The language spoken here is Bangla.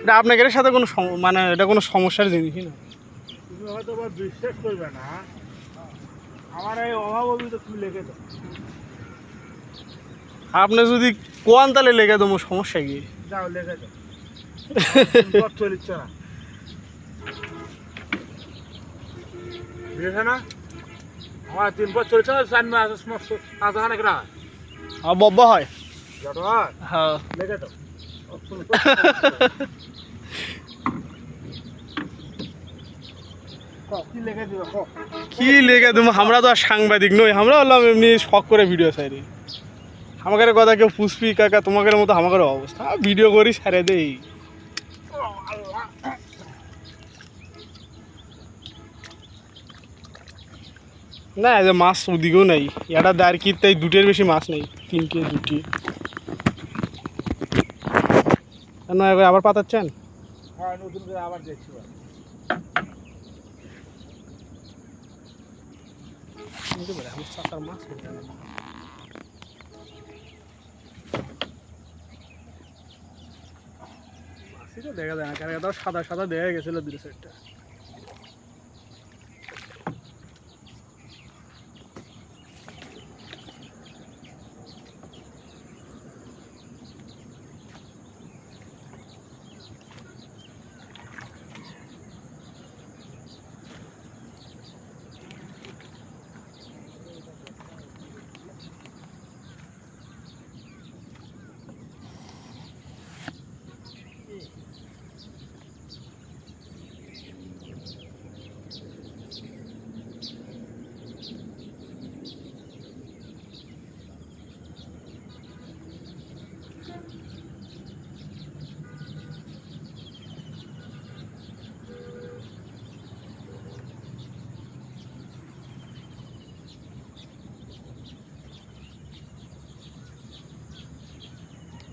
এটা আপনাদের সাথে কোনো মানে এটা কোনো সমস্যার জিনিসই না। তুমি হয়তো বিশ্বাস করবে না। আমার এই অভাব অভিযোগ তুমি দাও। আপনি যদি কোয়ান তাহলে লেগে দেবো সমস্যা কি? যাও চলিচ্ছে না। বুঝেছে না? আমার তিন পথ চলছে না চার মাস হাজার না বব্বা হয়। হয়। হ্যাঁ দাও। ক, লেগে তুমি? আমরা তো আর সাংবাদিক নই। আমরা হলাম এমনি শখ করে ভিডিও সারি আমাদের কথা কেউ পুষ্পি কাকা তোমাদের মতো আমাদের অবস্থা। ভিডিও করি সারে দেই। না মাছ ওদিকেও নাই। এটা দাঁড় তাই দুটের বেশি মাছ নেই। তিনটে দুটি। আবার পাতাচ্ছেন? হ্যাঁ, নতুন করে আবার দেখছি মাছ দেখা যায় না কারণ সাদা সাদা দেখা গেছিল দুটো সাইডটা